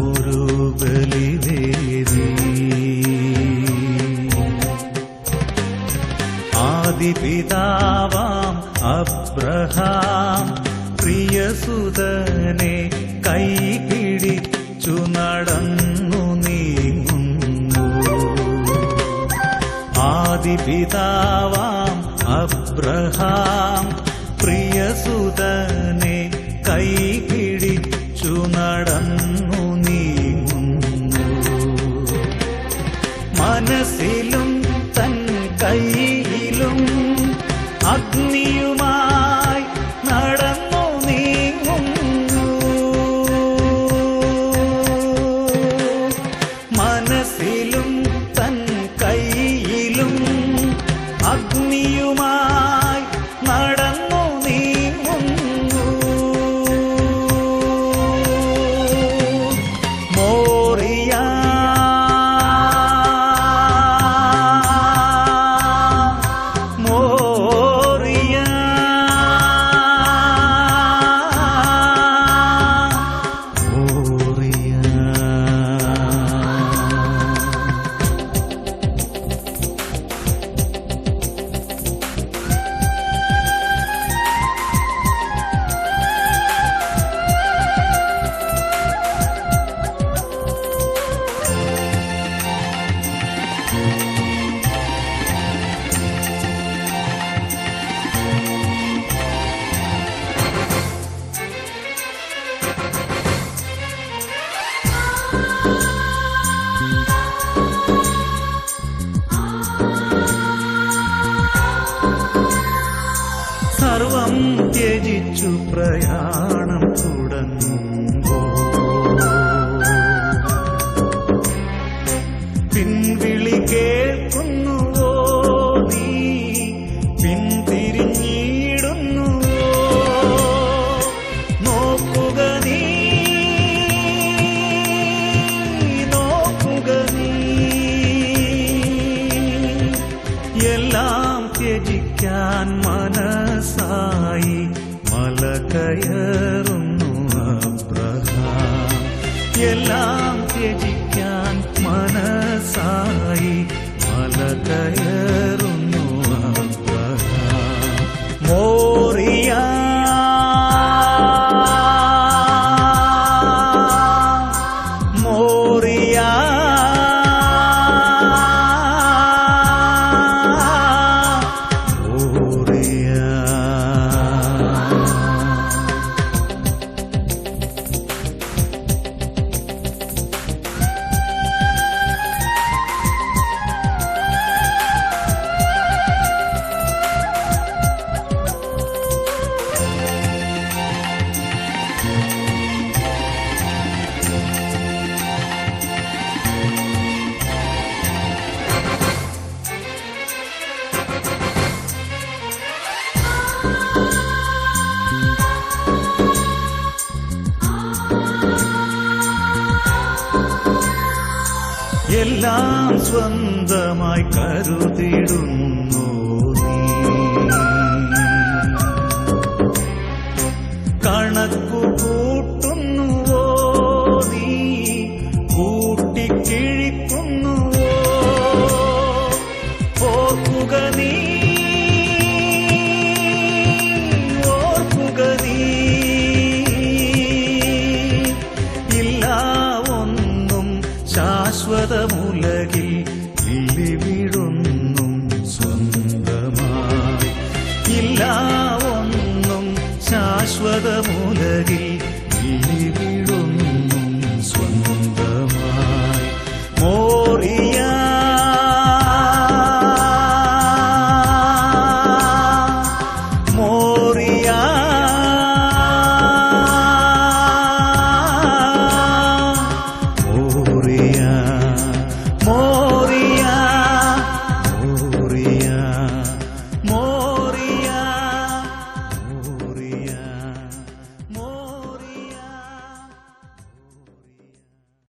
ഒരു ബലിവേദി ആദിപിതാവാം അബ്രഹാം പ്രിയസുതനെ കൈപിടിച്ചു നടന്നു നീങ്ങുന്നു. ആദിപിതാവാം അബ്രഹാം പ്രിയസുതനെ കൈപിടിച്ചു നടന്നു നീങ്ങുന്നു. മനസ്സിലും തൻ കൈയിലും സർവം ത്യജിച്ചു പ്രയാണം തുടങ്ങുമ്പോ എല്ലാം ത്യജിക്കാൻ മനസ്സായി. മല കയറുന്നു അബ്രഹാം. എല്ലാം ത്യജിക്കാൻ മനസ്സായി. മല കയറുന്നു എല്ലാം സ്വന്തമായി കരുതിടുന്നു നീ. ശാശ്വതമുലകിൽ ഇല്ലിവിടും